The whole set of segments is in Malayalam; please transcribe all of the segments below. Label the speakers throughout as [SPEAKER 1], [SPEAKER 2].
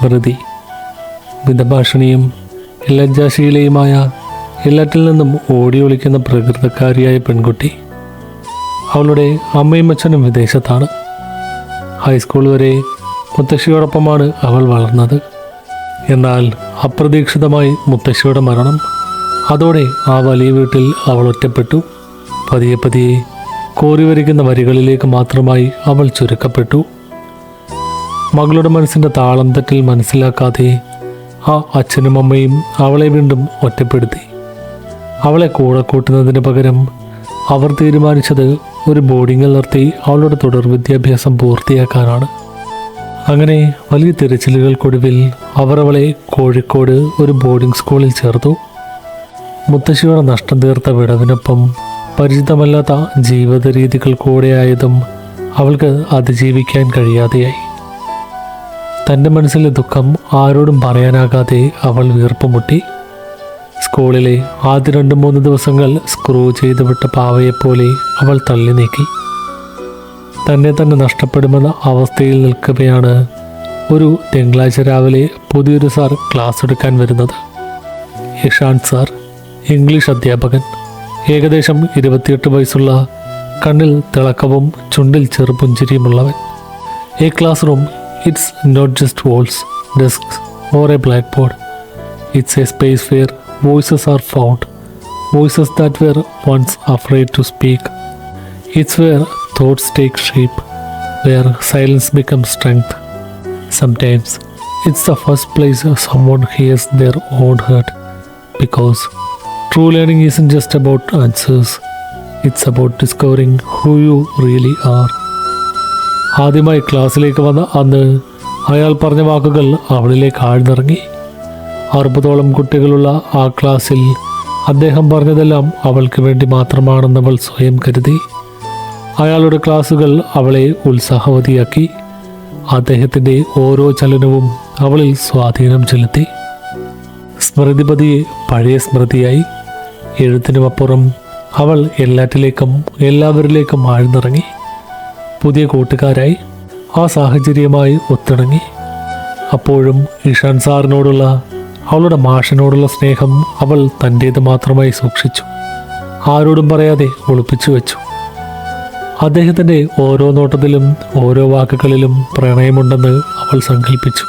[SPEAKER 1] സ്മൃതി മിതഭാഷണിയും ലജ്ജാശീലയുമായ എല്ലാറ്റിൽ നിന്നും ഓടി ഒളിക്കുന്ന പ്രകൃതക്കാരിയായ പെൺകുട്ടി അവളുടെ അമ്മയും അച്ഛനും വിദേശത്താണ്. ഹൈസ്കൂൾ വരെ മുത്തശ്ശിയോടൊപ്പമാണ് അവൾ വളർന്നത്. എന്നാൽ അപ്രതീക്ഷിതമായി മുത്തശ്ശിയുടെ മരണം അതോടെ ആ വലിയ വീട്ടിൽ അവൾ ഒറ്റപ്പെട്ടു. പതിയെ പതിയെ കോരി വരിക്കുന്ന വരികളിലേക്ക് മാത്രമായി അവൾ ചുരുക്കപ്പെട്ടു. മകളുടെ മനസ്സിന്റെ താളം തെറ്റിൽ മനസ്സിലാക്കാതെ ആ അച്ഛനും അമ്മയും അവളെ വീണ്ടും ഒറ്റപ്പെടുത്തി. അവളെ കൂടെ കൂട്ടുന്നതിന് പകരം അവർ തീരുമാനിച്ചത് ഒരു ബോർഡിങ്ങിൽ നിർത്തി അവളുടെ തുടർ വിദ്യാഭ്യാസം പൂർത്തിയാക്കാനാണ്. അങ്ങനെ വലിയ തിരച്ചിലുകൾക്കൊടുവിൽ അവർ അവളെ കോഴിക്കോട് ഒരു ബോർഡിംഗ് സ്കൂളിൽ ചേർത്തു. മുത്തശ്ശിയുടെ നഷ്ടം തീർത്ത വിടവിനൊപ്പം പരിചിതമല്ലാത്ത ജീവിത രീതികൾ കൂടെയായതും അവൾക്ക് അതിജീവിക്കാൻ കഴിയാതെയായി. തന്റെ മനസ്സിലെ ദുഃഖം ആരോടും പറയാനാകാതെ അവൾ വീർപ്പുമുട്ടി. സ്കൂളിലെ ആദ്യ രണ്ട് മൂന്ന് ദിവസങ്ങൾ സ്ക്രൂ ചെയ്ത് വിട്ട പാവയെപ്പോലെ അവൾ തള്ളി നീക്കി. തന്നെ തന്നെ നഷ്ടപ്പെടുമെന്ന അവസ്ഥയിൽ നിൽക്കവെയാണ് ഒരു തിങ്കളാഴ്ച രാവിലെ പുതിയൊരു സാർ ക്ലാസ് എടുക്കാൻ വരുന്നത്. ഇഷാൻ സാർ ഇംഗ്ലീഷ് അധ്യാപകൻ. ഏകദേശം ഇരുപത്തിയെട്ട് വയസ്സുള്ള കണ്ണിൽ തിളക്കവും ചുണ്ടിൽ ചെറുപുഞ്ചിരിയുമുള്ളവൻ. ഈ classroom It's not just walls, desks, or a blackboard. It's a space where voices are found, voices that were once afraid to speak. It's where thoughts take shape, where silence becomes strength. Sometimes it's the first place someone hears their own heart because true learning isn't just about answers, it's about discovering who you really are. ആദ്യമായി ക്ലാസ്സിലേക്ക് വന്ന അന്ന് അയാൾ പറഞ്ഞ വാക്കുകൾ അവളിലേക്ക് ആഴ്ന്നിറങ്ങി. അറുപതോളം കുട്ടികളുള്ള ആ ക്ലാസ്സിൽ അദ്ദേഹം പറഞ്ഞതെല്ലാം അവൾക്ക് വേണ്ടി മാത്രമാണെന്ന് അവൾ സ്വയം കരുതി. അയാളുടെ ക്ലാസ്സുകൾ അവളെ ഉത്സാഹവതിയാക്കി. അദ്ദേഹത്തിന്റെ ഓരോ ചലനവും അവളിൽ സ്വാധീനം ചെലുത്തി. സ്മൃതിപതിയെ പഴയ സ്മൃതിയായി. എഴുത്തിനുമപ്പുറം അവൾ എല്ലാറ്റിലേക്കും എല്ലാവരിലേക്കും ആഴ്ന്നിറങ്ങി. പുതിയ കൂട്ടുകാരായി ആ സാഹചര്യമായി ഒത്തിണങ്ങി. അപ്പോഴും ഇഷാൻ സാറിനോടുള്ള അവളുടെ മാഷിനോടുള്ള സ്നേഹം അവൾ തന്റേത് മാത്രമായി സൂക്ഷിച്ചു. ആരോടും പറയാതെ ഒളിപ്പിച്ചു വെച്ചു. അദ്ദേഹത്തിന്റെ ഓരോ നോട്ടത്തിലും ഓരോ വാക്കുകളിലും പ്രണയമുണ്ടെന്ന് അവൾ സങ്കല്പിച്ചു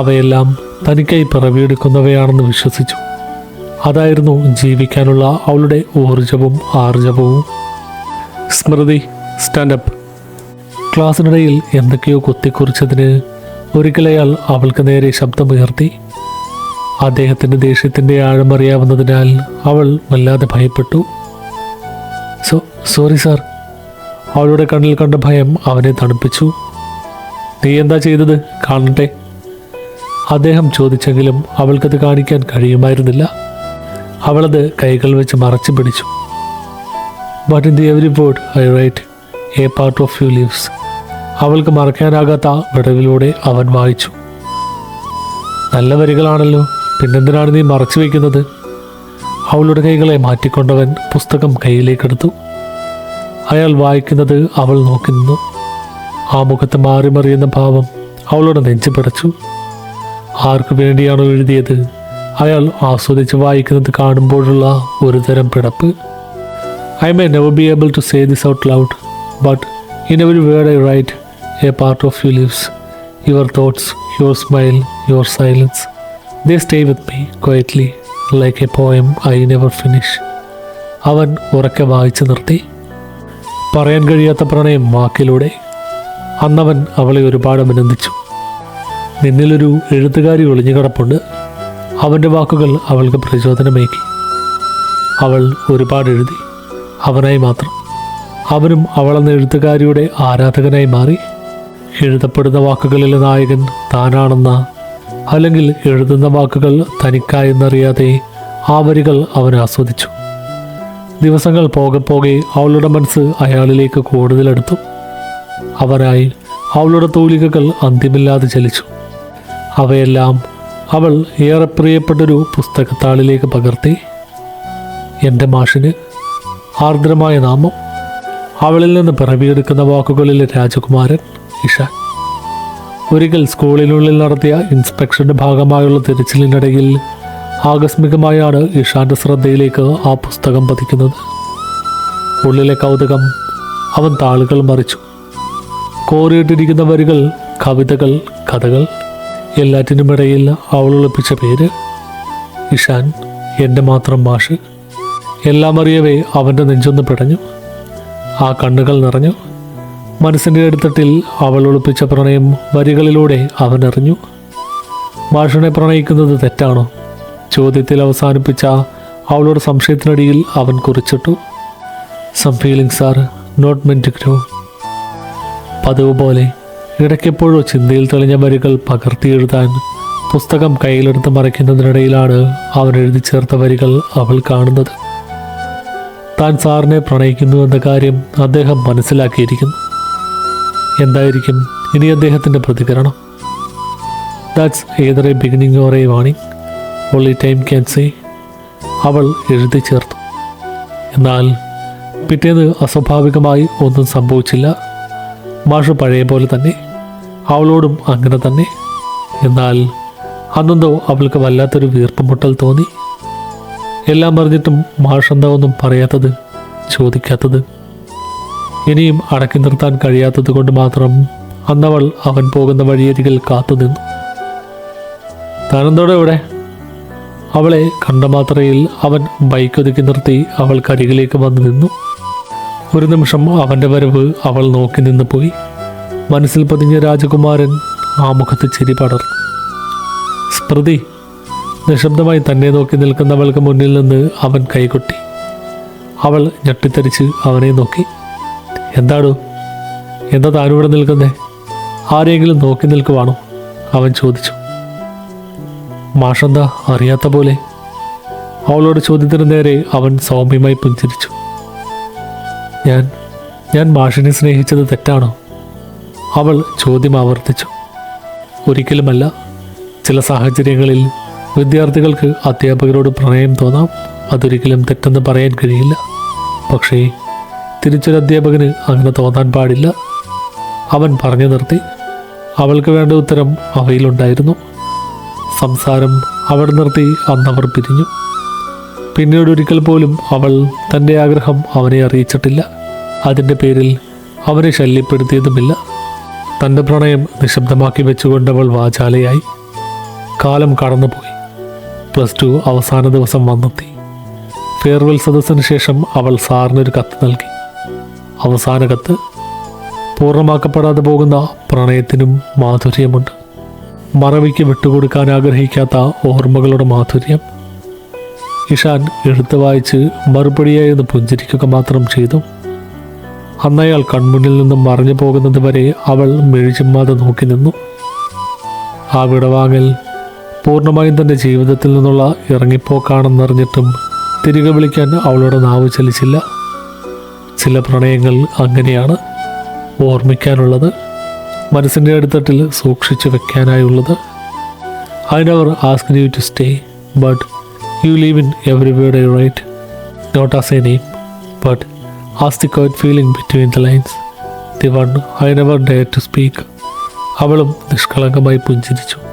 [SPEAKER 1] അവയെല്ലാം തനിക്കായി പിറവിയെടുക്കുന്നവയാണെന്ന് വിശ്വസിച്ചു. അതായിരുന്നു ജീവിക്കാനുള്ള അവളുടെ ഊർജവും ആർജവവും. സ്മൃതി സ്റ്റാൻഡപ്പ്. ക്ലാസ്സിനിടയിൽ എന്തൊക്കെയോ കുത്തിക്കുറിച്ചതിന് ഒരിക്കലയാൾ അവൾക്ക് നേരെ ശബ്ദമുയർത്തി. അദ്ദേഹത്തിന്റെ ദേഷ്യത്തിന്റെ ആഴമറിയാവുന്നതിനാൽ അവൾ വല്ലാതെ ഭയപ്പെട്ടു. So sorry sir. അവളുടെ കണ്ണിൽ കണ്ട ഭയം അവനെ തണുപ്പിച്ചു. നീ എന്താ ചെയ്തത്? കാണട്ടെ. അദ്ദേഹം ചോദിച്ചെങ്കിലും അവൾക്കത് കാണിക്കാൻ കഴിയുമായിരുന്നില്ല. അവളത് കൈകൾ വെച്ച് മറച്ചു പിടിച്ചു. But in the every board I write a part of you lives അവൾക്ക് മറക്കാനാകാത്ത വിടവിലൂടെ അവൻ വായിച്ചു. നല്ല വരികളാണല്ലോ പിന്നെന്തിനാണ് നീ മറച്ചു വയ്ക്കുന്നത് അവളുടെ കൈകളെ മാറ്റിക്കൊണ്ടവൻ പുസ്തകം കയ്യിലേക്കെടുത്തു. അയാൾ വായിക്കുന്നത് അവൾ നോക്കി നിന്നു. ആ മുഖത്ത് മാറിമറിയുന്ന ഭാവം അവളുടെ നെഞ്ചു പിടച്ചു. ആർക്കു വേണ്ടിയാണോ എഴുതിയത്? അയാൾ ആസ്വദിച്ച് വായിക്കുന്നത് കാണുമ്പോഴുള്ള ഒരു തരം പിടപ്പ്. I may never be able to say this out loud but in every word I write a part of you lives your thoughts your smile your silence they stay with me quietly like a poem I never finish അവൻ ഉറക്കെ വായിച്ചു നിർത്തി. പറയാൻ കഴിയാത്ത പ്രണയം വാക്കിലൂടെ. അന്നവൻ അവളെ ഒരുപാട് അഭിനന്ദിച്ചു. നിന്നിലൊരു എഴുത്തുകാരി ഒളിഞ്ഞു കിടപ്പുണ്ട്. അവന്റെ വാക്കുകൾ അവൾക്ക് പ്രചോദനമേകി. അവൾ ഒരുപാട് എഴുതി. അവനായി മാത്രം. അവനും അവളെന്ന എഴുത്തുകാരിയുടെ ആരാധകനായി മാറി. എഴുതപ്പെടുന്ന വാക്കുകളിലെ നായകൻ താനാണെന്ന അല്ലെങ്കിൽ എഴുതുന്ന വാക്കുകൾ തനിക്കായെന്നറിയാതെ ആ വരികൾ അവൻ ആസ്വദിച്ചു. ദിവസങ്ങൾ പോകെ പോകെ അവളുടെ മനസ്സ് അയാളിലേക്ക് കൂടുതലെടുത്തു. അവനായി അവളുടെ തൂലികകൾ അന്തിമില്ലാതെ ചലിച്ചു. അവയെല്ലാം അവൾ ഏറെ പ്രിയപ്പെട്ടൊരു പുസ്തകത്താളിലേക്ക് പകർത്തി. എന്റെ മാഷിന് ആർദ്രമായ നാമം. അവളിൽ നിന്ന് പിറവിയെടുക്കുന്ന വാക്കുകളിലെ രാജകുമാരൻ ഇഷാൻ ഒരിക്കൽ സ്കൂളിനുള്ളിൽ നടത്തിയ ഇൻസ്പെക്ഷന്റെ ഭാഗമായുള്ള തിരച്ചിലിനിടയിൽ ആകസ്മികമായാണ് ഇഷാന്റെ ശ്രദ്ധയിലേക്ക് ആ പുസ്തകം പതിക്കുന്നത്. ഉള്ളിലെ കൗതുകം അവൻ താളുകൾ മറിച്ചു. കോറിയിട്ടിരിക്കുന്ന വരികൾ കവിതകൾ കഥകൾ എല്ലാറ്റിനുമിടയിൽ അവൾ ഒളിപ്പിച്ച പേര് ഇഷാൻ എന്റെ മാത്രം മാഷ്. എല്ലാം അറിയവേ അവന്റെ നെഞ്ചൊന്ന് പിടഞ്ഞു. ആ കണ്ണുകൾ നിറഞ്ഞു. മനസ്സിന്റെ അടുത്തട്ടിൽ അവൾ ഒളിപ്പിച്ച പ്രണയം വരികളിലൂടെ അവൻ അറിഞ്ഞു മാഷിനെ പ്രണയിക്കുന്നത് തെറ്റാണോ? ചോദ്യത്തിൽ അവസാനിപ്പിച്ച അവളുടെ സംശയത്തിനടിയിൽ അവൻ കുറിച്ചിട്ടു. Some feelings are not meant to grow പതിവ് പോലെ ഇടയ്ക്കെപ്പോഴോ ചിന്തയിൽ തെളിഞ്ഞ വരികൾ പകർത്തി എഴുതാൻ പുസ്തകം കയ്യിലെടുത്ത് മറയ്ക്കുന്നതിനിടയിലാണ് അവൻ എഴുതി ചേർത്ത വരികൾ അവൾ കാണുന്നത്. താൻ സാറിനെ പ്രണയിക്കുന്നു എന്ന കാര്യം അദ്ദേഹം മനസ്സിലാക്കിയിരിക്കുന്നു. എന്തായിരിക്കും ഇനി അദ്ദേഹത്തിന്റെ പ്രതികരണം? That's either a beginning or a warning only time can say അവൾ എഴുതി ചേർത്തു. എന്നാൽ പിറ്റേന്ന് അസ്വാഭാവികമായി ഒന്നും സംഭവിച്ചില്ല. മാഷ് പഴയ പോലെ തന്നെ അവളോടും അങ്ങനെ തന്നെ. എന്നാൽ അന്നെന്തോ അവൾക്ക് വല്ലാത്തൊരു വീർപ്പുമുട്ടൽ തോന്നി. എല്ലാം പറഞ്ഞിട്ടും മാഷ് എന്താ ഒന്നും പറയാത്തത് ചോദിക്കാത്തത്? ഇനിയും അടക്കി നിർത്താൻ കഴിയാത്തത് കൊണ്ട് മാത്രം അന്നവൾ അവൻ പോകുന്ന വഴിയരികിൽ കാത്തുനിന്നു താനെന്തോടെ ഇവിടെ? അവളെ കണ്ട മാത്രയിൽ അവൻ ബൈക്ക് ഒതുക്കി നിർത്തി അവൾ കരികിലേക്ക് വന്നു നിന്നു. ഒരു നിമിഷം അവന്റെ വരവ് അവൾ നോക്കി നിന്ന് പോയി. മനസ്സിൽ പതിഞ്ഞ രാജകുമാരൻ ആ മുഖത്ത് ചിരി പടർന്നു. സ്മൃതി നിശബ്ദമായി തന്നെ നോക്കി നിൽക്കുന്നവൾക്ക് മുന്നിൽ നിന്ന് അവൻ കൈകൊട്ടി. അവൾ ഞെട്ടിത്തരിച്ച് അവനെ നോക്കി. എന്താടോ? എന്താ താനിവിടെ നിൽക്കുന്നേ? ആരെങ്കിലും നോക്കി നിൽക്കുവാണോ? അവൻ ചോദിച്ചു. മാഷെന്താ അറിയാത്ത പോലെ? അവളോട് ചോദ്യത്തിന് നേരെ അവൻ സൗമ്യമായി പുഞ്ചിരിച്ചു. ഞാൻ ഞാൻ മാഷിനെ സ്നേഹിച്ചത് തെറ്റാണോ? അവൾ ചോദ്യം ആവർത്തിച്ചു. ഒരിക്കലുമല്ല. ചില സാഹചര്യങ്ങളിൽ വിദ്യാർത്ഥികൾക്ക് അധ്യാപകരോട് പ്രണയം തോന്നാം. അതൊരിക്കലും തെറ്റെന്ന് പറയാൻ കഴിയില്ല. പക്ഷേ തിരിച്ചൊരു അധ്യാപകന് അങ്ങനെ തോന്നാൻ പാടില്ല. അവൻ പറഞ്ഞു നിർത്തി. അവൾക്ക് വേണ്ട ഉത്തരം അവയിലുണ്ടായിരുന്നു. സംസാരം അവിടെ നിർത്തി അന്നവർ പിരിഞ്ഞു. പിന്നീട് ഒരിക്കൽ പോലും അവൾ തന്റെ ആഗ്രഹം അവനെ അറിയിച്ചിട്ടില്ല. അതിന്റെ പേരിൽ അവനെ ശല്യപ്പെടുത്തിയതുമില്ല. തന്റെ പ്രണയം നിശബ്ദമാക്കി വെച്ചുകൊണ്ട് അവൾ വാചാലയായി. കാലം കടന്നുപോയി. പ്ലസ് ടു അവസാന ദിവസം വന്നെത്തി. ഫെയർവെൽ സദസ്സിന് ശേഷം അവൾ സാറിനൊരു കത്ത് നൽകി. അവസാന കത്ത് പൂർണമാക്കപ്പെടാതെ പോകുന്ന പ്രണയത്തിനും മാധുര്യമുണ്ട്. മറവിക്ക് വിട്ടുകൊടുക്കാൻ ആഗ്രഹിക്കാത്ത ഓർമ്മകളുടെ മാധുര്യം. ഇഷാൻ എഴുത്ത് വായിച്ച് മറുപടിയായി ഒന്ന് പുഞ്ചിരിക്കുക മാത്രം ചെയ്തു. അന്നയാൾ കൺമുന്നിൽ നിന്നും മറഞ്ഞു പോകുന്നത് വരെ അവൾ മെഴിചുമ്മാതെ നോക്കി നിന്നു. ആ വിടവാങ്ങൽ പൂർണമായും തന്റെ ജീവിതത്തിൽ നിന്നുള്ള ഇറങ്ങിപ്പോക്കാണെന്നറിഞ്ഞിട്ടും തിരികെ വിളിക്കാൻ അവളുടെ നാവ് ചലിച്ചില്ല. ചില പ്രണയങ്ങൾ അങ്ങനെയാണ് ഓർമ്മിക്കാനുള്ളത്. മനസ്സിന്റെ അടിത്തട്ടിൽ സൂക്ഷിച്ചു വെക്കാനായുള്ളത്. I never ask you to stay but you live in every word I write not as a name but as the quiet feeling between the lines the one I never dare to speak അവളും നിഷ്കളങ്കമായി പുഞ്ചിരിച്ചു.